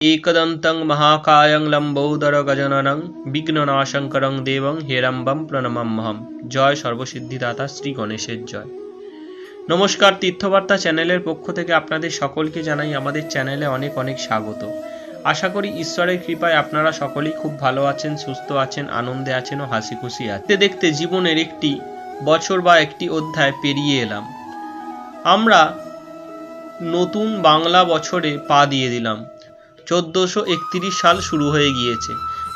एकदन्तं महाकायं लम्बोदरगजननं বিঘ্ননাশঙ্করং দেবং হেরম্বম প্রণমাম্যহম জয় সর্বসিদ্ধিদাতা শ্রী গণেশের জয় নমস্কার তীর্থবার্তা চ্যানেলের পক্ষ থেকে আপনাদের সকলকে জানাই আমাদের চ্যানেলে অনেক অনেক স্বাগত আশা করি ঈশ্বরের কৃপায় আপনারা সকলেই খুব ভালো আছেন সুস্থ আছেন আনন্দে আছেন ও হাসি খুশি আছেন দেখতে দেখতে জীবনের একটি বছর বা একটি অধ্যায় পেরিয়ে এলাম আমরা নতুন বাংলা বছরে পা দিয়ে দিলাম চোদ্দোশো একত্রিশ সাল শুরু হয়ে গিয়েছে।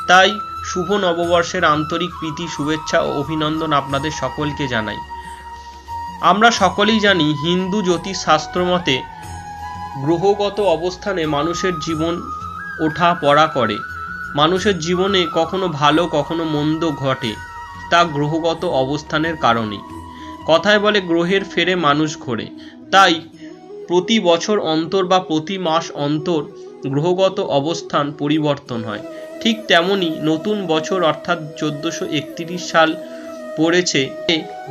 তাই শুভ নববর্ষের আন্তরিক প্রীতি, শুভেচ্ছা ও অভিনন্দন আপনাদের সকলকে জানাই। আমরা সকলেই জানি হিন্দু জ্যোতিষ শাস্ত্র মতে গ্রহগত অবস্থানে মানুষের জীবন ওঠা পড়া করে। মানুষের জীবনে কখনো ভালো, কখনো মন্দ ঘটে, তা গ্রহগত অবস্থানের কারণে কথায় বলে গ্রহের ফেরে মানুষ ঘোরে। তাই প্রতি বছর অন্তর বা প্রতি মাস অন্তর গ্রহগত অবস্থান পরিবর্তন হয়। ঠিক তেমনি নতুন বছর অর্থাৎ চোদ্দোশো একত্রিশ সাল পড়েছে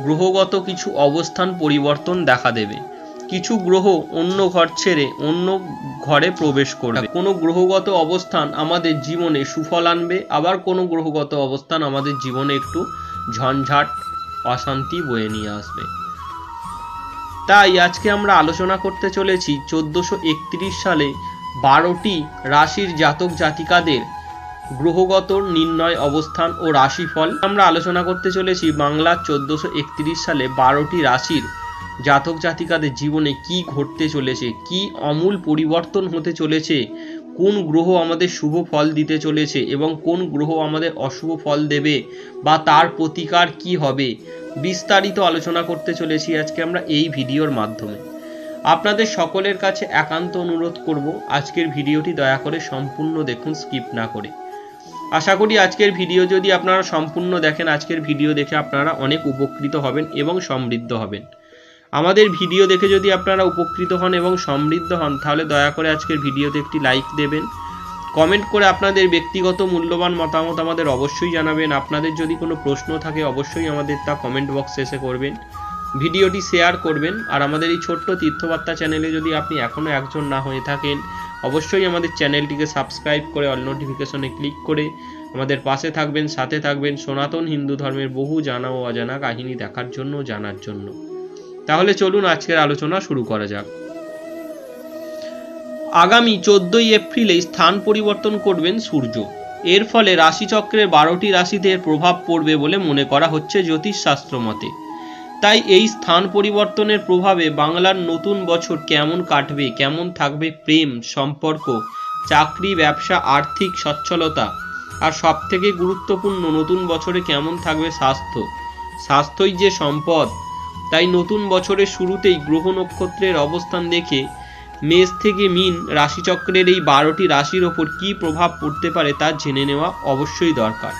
গ্রহগত কিছু অবস্থান পরিবর্তন দেখা দেবে। কিছু গ্রহ অন্য ঘর ছেড়ে অন্য ঘরে প্রবেশ করবে। কোনো গ্রহগত অবস্থান আমাদের জীবনে সুফল আনবে, আবার কোনো গ্রহগত অবস্থান আমাদের জীবনে একটু ঝঞ্ঝাট, অশান্তি বয়ে নিয়ে আসবে। তাই আজকে আমরা আলোচনা করতে চলেছি চোদ্দোশো সালে বারোটি রাশির জাতক জাতিকাদের গ্রহগত নির্ণয় অবস্থান ও রাশিফল। আমরা আলোচনা করতে চলেছি বাংলার চোদ্দোশো একত্রিশ সালে বারোটি রাশির জাতক জাতিকাদের জীবনে কি ঘটতে চলেছে, কি অমূল পরিবর্তন হতে চলেছে, কোন গ্রহ আমাদের শুভ ফল দিতে চলেছে এবং কোন গ্রহ আমাদের অশুভ ফল দেবে বা তার প্রতিকার কি হবে, বিস্তারিত আলোচনা করতে চলেছি আজকে আমরা এই ভিডিওর মাধ্যমে। আপনাদের সকলের কাছে একান্ত অনুরোধ করব আজকের ভিডিওটি দয়া করে সম্পূর্ণ দেখুন, স্কিপ না করে। আশা করি আজকের ভিডিও যদি আপনারা সম্পূর্ণ দেখেন, আজকের ভিডিও দেখে আপনারা অনেক উপকৃত হবেন এবং সমৃদ্ধ হবেন। আমাদের ভিডিও দেখে যদি আপনারা উপকৃত হন এবং সমৃদ্ধ হন, তাহলে দয়া করে আজকের ভিডিওতে একটি লাইক দেবেন। কমেন্ট করে আপনাদের ব্যক্তিগত মূল্যবান মতামত আমাদের অবশ্যই জানাবেন। আপনাদের যদি কোনো প্রশ্ন থাকে, অবশ্যই আমাদের তা কমেন্ট বক্সে এসে করবেন। ভিডিওটি শেয়ার করবেন। আর আমাদের এই ছোট্ট তীর্থবার্তা চ্যানেলে যদি আপনি এখনও একজন না হয়ে থাকেন, অবশ্যই আমাদের চ্যানেলটিকে সাবস্ক্রাইব করে অল নোটিফিকেশনে ক্লিক করে আমাদের পাশে থাকবেন, সাথে থাকবেন সনাতন হিন্দু ধর্মের বহু জানা ও অজানা কাহিনী দেখার জন্য, জানার জন্য। তাহলে চলুন আজকের আলোচনা শুরু করা যাক। আগামী চোদ্দই এপ্রিলে স্থান পরিবর্তন করবেন সূর্য। এর ফলে রাশিচক্রের বারোটি রাশিতে এর প্রভাব পড়বে বলে মনে করা হচ্ছে জ্যোতিষশাস্ত্র মতে। তাই এই স্থান পরিবর্তনের প্রভাবে বাংলার নতুন বছর কেমন কাটবে, কেমন থাকবে প্রেম, সম্পর্ক, চাকরি, ব্যবসা, আর্থিক সচ্ছলতা আর সবথেকে গুরুত্বপূর্ণ নতুন বছরে কেমন থাকবে স্বাস্থ্য? স্বাস্থ্যই যে সম্পদ, তাই নতুন বছরের শুরুতেই গ্রহ নক্ষত্রের অবস্থান দেখে মেষ থেকে মিন রাশিচক্রের এই বারোটি রাশির ওপর কী প্রভাব পড়তে পারে তা জেনে নেওয়া অবশ্যই দরকার।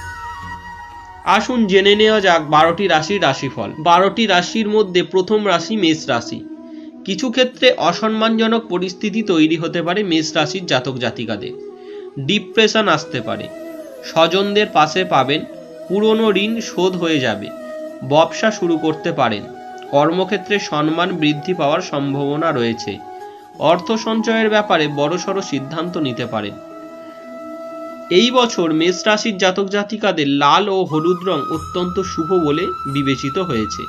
আসুন জেনে নেওয়া যাক বারোটি রাশির রাশিফল। বারোটি রাশির মধ্যে প্রথম রাশি মেষ রাশি। কিছু ক্ষেত্রে অসম্মানজনক পরিস্থিতি তৈরি হতে পারে মেষ রাশির জাতক জাতিকাদের। ডিপ্রেশন আসতে পারে। স্বজনদের পাশে পাবেন, পুরনো ঋণ শোধ হয়ে যাবে, ব্যবসা শুরু করতে পারেন, কর্মক্ষেত্রে সম্মান বৃদ্ধি পাওয়ার সম্ভাবনা রয়েছে। অর্থ সঞ্চয়ের ব্যাপারে বড়সড় সিদ্ধান্ত নিতে পারেন। এই বছর মেষ রাশির জাতক জাতিকাদের লাল ও হলুদ রং অত্যন্ত শুভ বলে বিবেচিত হয়েছে।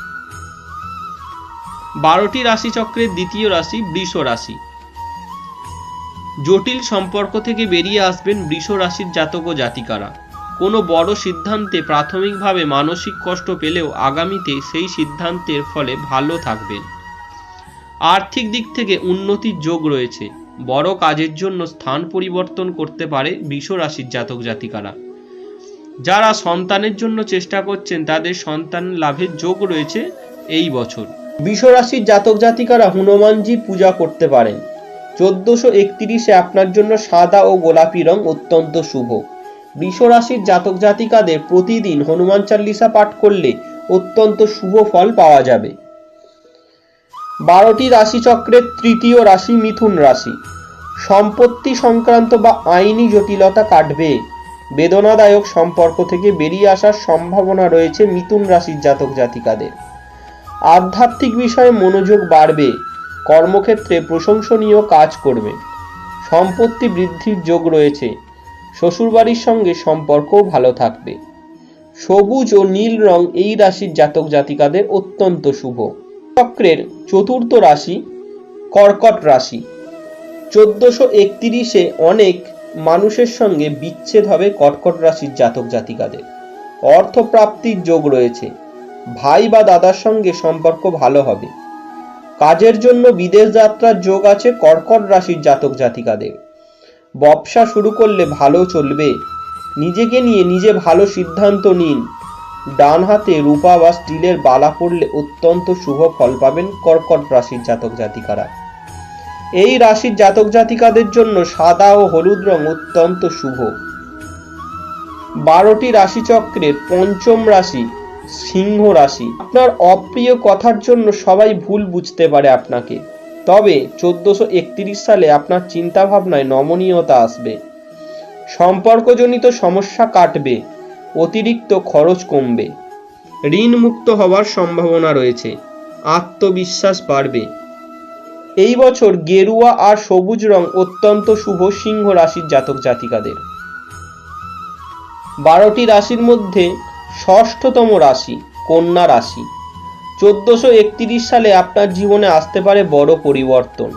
বারোটি রাশিচক্রের দ্বিতীয় রাশি বৃষ রাশি। জটিল সম্পর্ক থেকে বেরিয়ে আসবেন বৃষ রাশির জাতক ও জাতিকারা। কোনো বড় সিদ্ধান্তে প্রাথমিকভাবে মানসিক কষ্ট পেলেও আগামীতে সেই সিদ্ধান্তের ফলে ভালো থাকবেন। আর্থিক দিক থেকে উন্নতির যোগ রয়েছে। বড় কাজের জন্য স্থান পরিবর্তন করতে পারে বৃষ রাশির জাতক জাতিকারা। যারা সন্তানের জন্য চেষ্টা করছেন, তাদের সন্তান লাভের যোগ রয়েছে এই বছর। বৃষ রাশির জাতক জাতিকারা হনুমানজির পূজা করতে পারেন। চোদ্দশো একত্রিশে আপনার জন্য সাদা ও গোলাপি রং অত্যন্ত শুভ। বৃষ রাশির জাতক জাতিকাদের প্রতিদিন হনুমান চাল্লিশা পাঠ করলে অত্যন্ত শুভ ফল পাওয়া যাবে। বারোটি রাশিচক্রের তৃতীয় রাশি মিথুন রাশি। সম্পত্তি সংক্রান্ত বা আইনি জটিলতা কাটবে। বেদনাদায়ক সম্পর্ক থেকে বেরিয়ে আসার সম্ভাবনা রয়েছে মিথুন রাশির জাতক জাতিকাদের। আধ্যাত্মিক বিষয়ে মনোযোগ বাড়বে, কর্মক্ষেত্রে প্রশংসনীয় কাজ করবে। সম্পত্তি বৃদ্ধির যোগ রয়েছে, শ্বশুরবাড়ির সঙ্গে সম্পর্কও ভালো থাকবে। সবুজ ও নীল রং এই রাশির জাতক জাতিকাদের অত্যন্ত শুভ। চক্রের চতুর্থ রাশি কর্কট রাশি। চোদ্দশো একত্রিশে অনেক মানুষের সঙ্গে বিচ্ছেদ হবে কর্কট রাশির জাতক জাতিকাদের। অর্থপ্রাপ্তির যোগ রয়েছে। ভাই বা দাদার সঙ্গে সম্পর্ক ভালো হবে। কাজের জন্য বিদেশ যাত্রার যোগ আছে কর্কট রাশির জাতক জাতিকাদের। ব্যবসা শুরু করলে ভালো চলবে। নিজেকে নিয়ে নিজে ভালো সিদ্ধান্ত নিন। ডান হাতে রূপা বা স্টিলের বালা পড়লে অত্যন্ত শুভ ফল পাবেন কর্কট রাশির জাতক জাতিকারা। এই রাশির জাতক জাতিকাদের জন্য সাদা ও হলুদ রং অত্যন্ত শুভ। বারোটি রাশিচক্রের পঞ্চম রাশি সিংহ রাশি। আপনার অপ্রিয় কথার জন্য সবাই ভুল বুঝতে পারে আপনাকে। তবে চোদ্দশো একত্রিশ সালে আপনার চিন্তা ভাবনায় নমনীয়তা আসবে। সম্পর্কজনিত সমস্যা কাটবে। অতিরিক্ত খরচ কমবে। ঋণ মুক্ত হওয়ার সম্ভাবনা রয়েছে। আত্মবিশ্বাস বাড়বে। এই বছর গেরুয়া আর সবুজ রং অত্যন্ত শুভ সিংহ রাশির জাতক জাতিকাদের। বারোটি রাশির মধ্যে ষষ্ঠতম রাশি কন্যা রাশি। চোদ্দশো একত্রিশ সালে আপনার জীবনে আসতে পারে বড় পরিবর্তন।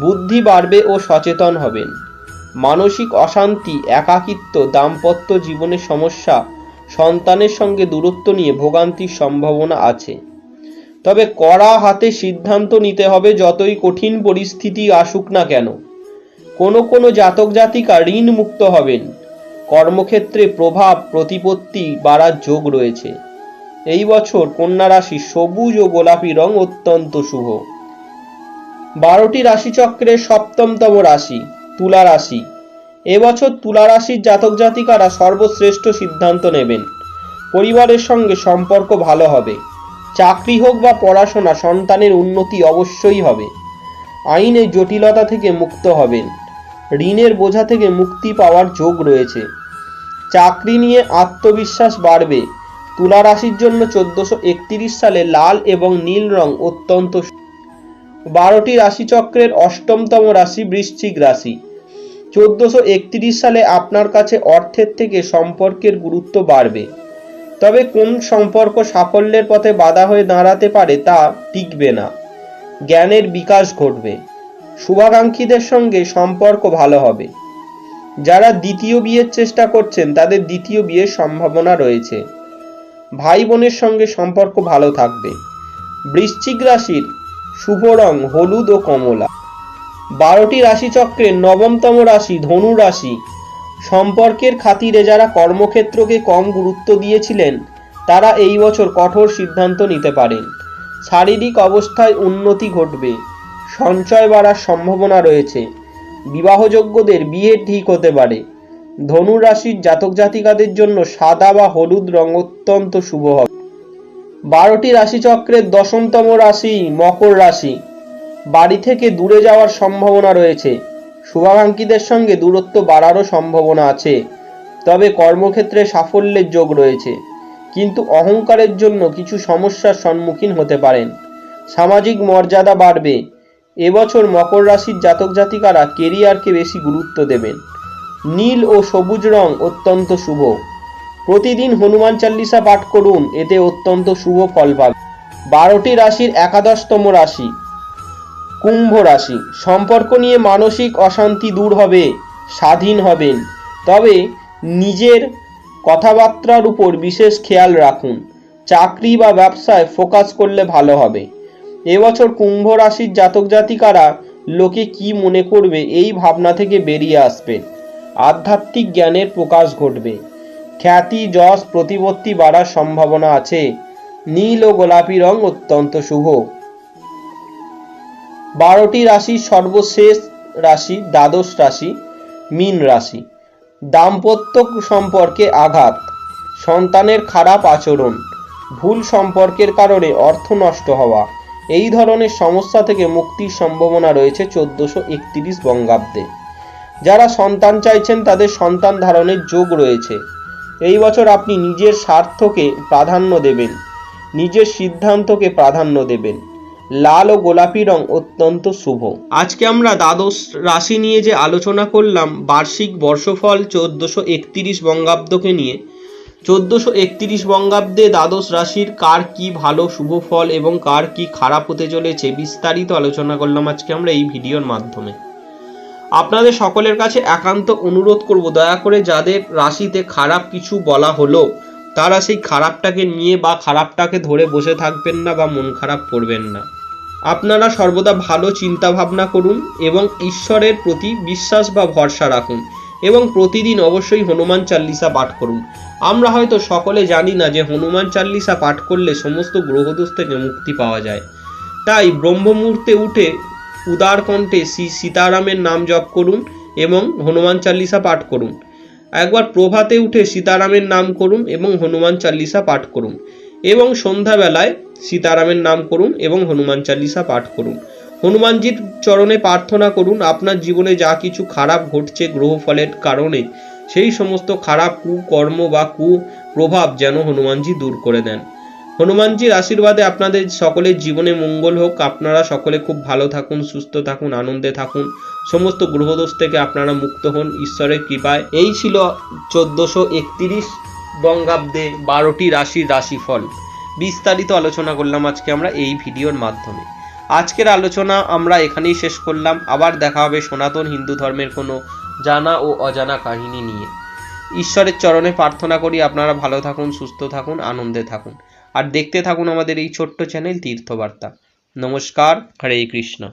বুদ্ধি বাড়বে ও সচেতন হবেন। মানসিক অশান্তি, একাকিত্ব, দাম্পত্য জীবনের সমস্যা, সন্তানের সঙ্গে দূরত্ব নিয়ে ভোগান্তির সম্ভাবনা আছে। তবে কড়া হাতে সিদ্ধান্ত নিতে হবে যতই কঠিন পরিস্থিতি আসুক না কেন। কোনো কোনো জাতক জাতিকা ঋণ মুক্ত হবেন। কর্মক্ষেত্রে প্রভাব, প্রতিপত্তি বাড়ার যোগ রয়েছে। এই বছর কন্যা রাশি সবুজ ও গোলাপি রং অত্যন্ত শুভ। বারোটি রাশিচক্রের সপ্তমতম রাশি। তুলা রাশি। এবছর তুলা রাশির জাতক জাতিকারা সর্বশ্রেষ্ঠ সিদ্ধান্ত নেবেন। পরিবারের সঙ্গে সম্পর্ক ভালো হবে। চাকরি হোক বা পড়াশোনা, সন্তানের উন্নতি অবশ্যই হবে। আইনে জটিলতা থেকে মুক্ত হবেন। ঋণের বোঝা থেকে মুক্তি পাওয়ার যোগ রয়েছে। চাকরি নিয়ে আত্মবিশ্বাস বাড়বে। তুলা রাশির জন্য চোদ্দশো একত্রিশ সালে লাল এবং নীল রং অত্যন্ত বারোটি রাশিচক্রের অষ্টমতম রাশি বৃশ্চিক রাশি। চোদ্দশো সালে আপনার কাছে অর্থের থেকে সম্পর্কের গুরুত্ব বাড়বে। তবে কোন সম্পর্ক সাফল্যের পথে বাধা হয়ে দাঁড়াতে পারে তা টিকবে না। জ্ঞানের বিকাশ ঘটবে। শুভাকাঙ্ক্ষীদের সঙ্গে সম্পর্ক ভালো হবে। যারা দ্বিতীয় বিয়ের চেষ্টা করছেন, তাদের দ্বিতীয় বিয়ের সম্ভাবনা রয়েছে। ভাই বোনের সঙ্গে সম্পর্ক ভালো থাকবে। বৃশ্চিক রাশির শুভ রং হলুদ ও কমলা। বারোটি রাশিচক্রের নবমতম রাশি ধনু রাশি। সম্পর্কের খাতিরে যারা কর্মক্ষেত্রকে কম গুরুত্ব দিয়েছিলেন, তারা এই বছর কঠোর সিদ্ধান্ত নিতে পারেন। শারীরিক অবস্থায় উন্নতি ঘটবে। সঞ্চয় বাড়ার সম্ভাবনা রয়েছে। বিবাহযোগ্যদের বিয়ে ঠিক হতে পারে। ধনু রাশির জাতক জাতিকাদের জন্য সাদা বা হলুদ রং অত্যন্ত শুভ হবে। বারোটি রাশিচক্রের দশমতম রাশি মকর রাশি। বাড়ি থেকে দূরে যাওয়ার সম্ভাবনা রয়েছে। শুভাকাঙ্ক্ষীদের সঙ্গে দূরত্ব বাড়ারও সম্ভাবনা আছে। তবে কর্মক্ষেত্রে সাফল্যের যোগ রয়েছে। কিন্তু অহংকারের জন্য কিছু সমস্যার সম্মুখীন হতে পারেন। সামাজিক মর্যাদা বাড়বে। এবছর মকর রাশির জাতক জাতিকারা কেরিয়ারকে বেশি গুরুত্ব দেবেন। নীল ও সবুজ রং অত্যন্ত শুভ। প্রতিদিন হনুমান চাল্লিশা পাঠ করুন, এতে অত্যন্ত শুভ ফল পাবে বারোটি রাশির একাদশতম রাশি। কুম্ভ রাশি। সম্পর্ক নিয়ে মানসিক অশান্তি দূর হবে, স্বাধীন হবেন। তবে নিজের কথাবার্তার উপর বিশেষ খেয়াল রাখুন। চাকরি বা ব্যবসায় ফোকাস করলে ভালো হবে। এবছর কুম্ভ রাশির জাতক জাতিকারা লোকে কি মনে করবে এই ভাবনা থেকে বেরিয়ে আসবেন। আধ্যাত্মিক জ্ঞানের প্রকাশ ঘটবে। খ্যাতি, যশ, প্রতিপত্তি বাড়ার সম্ভাবনা আছে। নীল ও গোলাপি রং অত্যন্ত শুভ। বারোটি রাশি সর্বশেষ রাশি, দ্বাদশ রাশি, মীন রাশি। দাম্পত্য সম্পর্কে আঘাত, সন্তানের খারাপ আচরণ, ভুল সম্পর্কের কারণে অর্থ নষ্ট হওয়া, এই ধরনের সমস্যা থেকে মুক্তির সম্ভাবনা রয়েছে চোদ্দশো একত্রিশ বঙ্গাব্দে। যারা সন্তান চাইছেন, তাদের সন্তান ধারণের যোগ রয়েছে। এই বছর আপনি নিজের স্বার্থকে প্রাধান্য দেবেন, নিজের সিদ্ধান্তকে প্রাধান্য দেবেন। লাল ও গোলাপি রং অত্যন্ত শুভ। আজকে আমরা দ্বাদশ রাশি নিয়ে যে আলোচনা করলাম, বার্ষিক বর্ষফল চোদ্দশো একত্রিশ বঙ্গাব্দকে নিয়ে। চোদ্দশো একত্রিশ বঙ্গাব্দে দ্বাদশ রাশির কার কি ভালো শুভ ফল এবং কার কি খারাপ হতে চলেছে বিস্তারিত আলোচনা করলাম আজকে আমরা এই ভিডিওর মাধ্যমে। আপনাদের সকলের কাছে একান্ত অনুরোধ করব, দয়া করে যাদের রাশিতে খারাপ কিছু বলা হলো, তারা সেই খারাপটাকে নিয়ে বা খারাপটাকে ধরে বসে থাকবেন না বা মন খারাপ করবেন না। আপনারা সর্বদা ভালো চিন্তা ভাবনা করুন এবং ঈশ্বরের প্রতি বিশ্বাস বা ভরসা রাখুন এবং প্রতিদিন অবশ্যই হনুমান চাল্লিশা পাঠ করুন। আমরা হয়তো সকলে জানি না যে হনুমান চাল্লিশা পাঠ করলে সমস্ত গ্রহদোষ থেকে মুক্তি পাওয়া যায়। তাই ব্রহ্ম মুহূর্তে উঠে উদার কণ্ঠে শ্রী সীতারামের নাম জপ করুন এবং হনুমান চাল্লিশা পাঠ করুন। একবার প্রভাতে উঠে সীতারামের নাম করুন এবং হনুমান চাল্লিশা পাঠ করুন। এবং সন্ধ্যাবেলায় সীতারামের নাম করুন এবং হনুমান চালিসা পাঠ করুন। হনুমানজির চরণে প্রার্থনা করুন, আপনার জীবনে যা কিছু খারাপ ঘটছে গ্রহ ফলের কারণে, সেই সমস্ত খারাপ কুকর্ম বা কুপ্রভাব যেন হনুমানজি দূর করে দেন। হনুমানজির আশীর্বাদে আপনাদের সকলের জীবনে মঙ্গল হোক। আপনারা সকলে খুব ভালো থাকুন, সুস্থ থাকুন, আনন্দে থাকুন। সমস্ত গ্রহদোষ থেকে আপনারা মুক্ত হন। ঈশ্বরের কৃপায়। এই ছিল চোদ্দশো একত্রিশ বঙ্গাব্দে বারোটি রাশির রাশিফল। বিস্তারিত আলোচনা করলাম আজকে আমরা এই ভিডিওর মাধ্যমে। আজকের আলোচনা আমরা এখানেই শেষ করলাম। আবার দেখা হবে সনাতন হিন্দু ধর্মের কোনো জানা ও অজানা কাহিনী নিয়ে। ঈশ্বরের চরণে প্রার্থনা করি আপনারা ভালো থাকুন, সুস্থ থাকুন, আনন্দে থাকুন। আর দেখতে থাকুন আমাদের এই ছোট্ট চ্যানেল তীর্থবার্তা। নমস্কার, হরে কৃষ্ণ।